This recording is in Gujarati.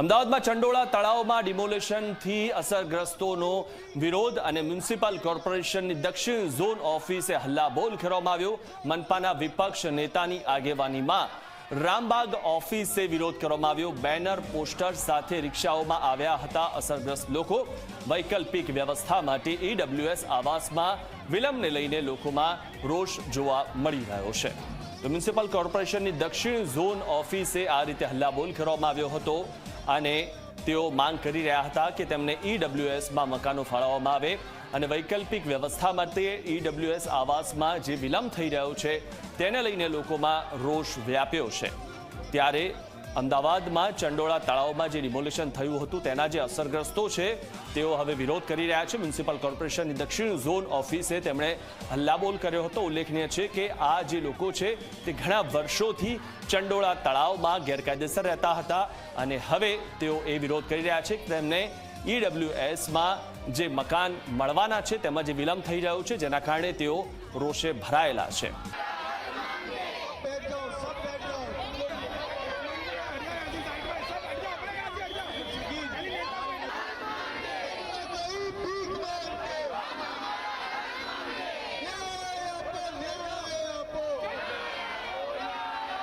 અમદાવાદમાં ચંડોળા તળાવમાં ડિમોલેશનથી અસરગ્રસ્તોનો વિરોધ અને મ્યુનિસિપલ કોર્પોરેશનની દક્ષિણ ઝોન ઓફિસે હલ્લાબોલ કરવામાં આવ્યો. મનપાના વિપક્ષ નેતાની આગેવાનીમાં રામબાગ ઓફિસે વિરોધ કરવામાં આવ્યો. બેનર, પોસ્ટર સાથે રિક્ષાઓમાં આવ્યા હતા અસરગ્રસ્ત લોકો. વૈકલ્પિક વ્યવસ્થા માટે ઈડબ્લ્યુએસ આવાસમાં વિલંબને લઈને લોકોમાં રોષ જોવા મળી રહ્યો છે. તો મ્યુનિસિપલ કોર્પોરેશનની દક્ષિણ ઝોન ઓફિસે આ રીતે હલ્લાબોલ કરવામાં આવ્યો હતો. અને તેઓ માંગ કરી રહ્યા હતા કે તેમને ઈડબ્લ્યુએસમાં મકાનો ફાળવવામાં આવે. અને વૈકલ્પિક વ્યવસ્થા માટે ઈડબ્લ્યુએસ આવાસમાં જે વિલંબ થઈ રહ્યો છે, તેને લઈને લોકોમાં રોષ વ્યાપ્યો છે. ત્યારે અમદાવાદમાં ચંડોળા તળાવમાં જે ડિમોલેશન થયું હતું, તેના જે અસરગ્રસ્તો છે, તેઓ હવે વિરોધ કરી રહ્યા છે. મ્યુનિસિપલ કોર્પોરેશનની દક્ષિણ ઝોન ઓફિસે તેમણે હલ્લાબોલ કર્યો હતો. ઉલ્લેખનીય છે કે આ જે લોકો છે, તે ઘણા વર્ષોથી ચંડોળા તળાવમાં ગેરકાયદેસર રહેતા હતા અને હવે તેઓ એ વિરોધ કરી રહ્યા છે કે તેમને ઈડબ્લ્યુએસમાં જે મકાન મળવાના છે, તેમાં જે વિલંબ થઈ રહ્યો છે, જેના કારણે તેઓ રોષે ભરાયેલા છે.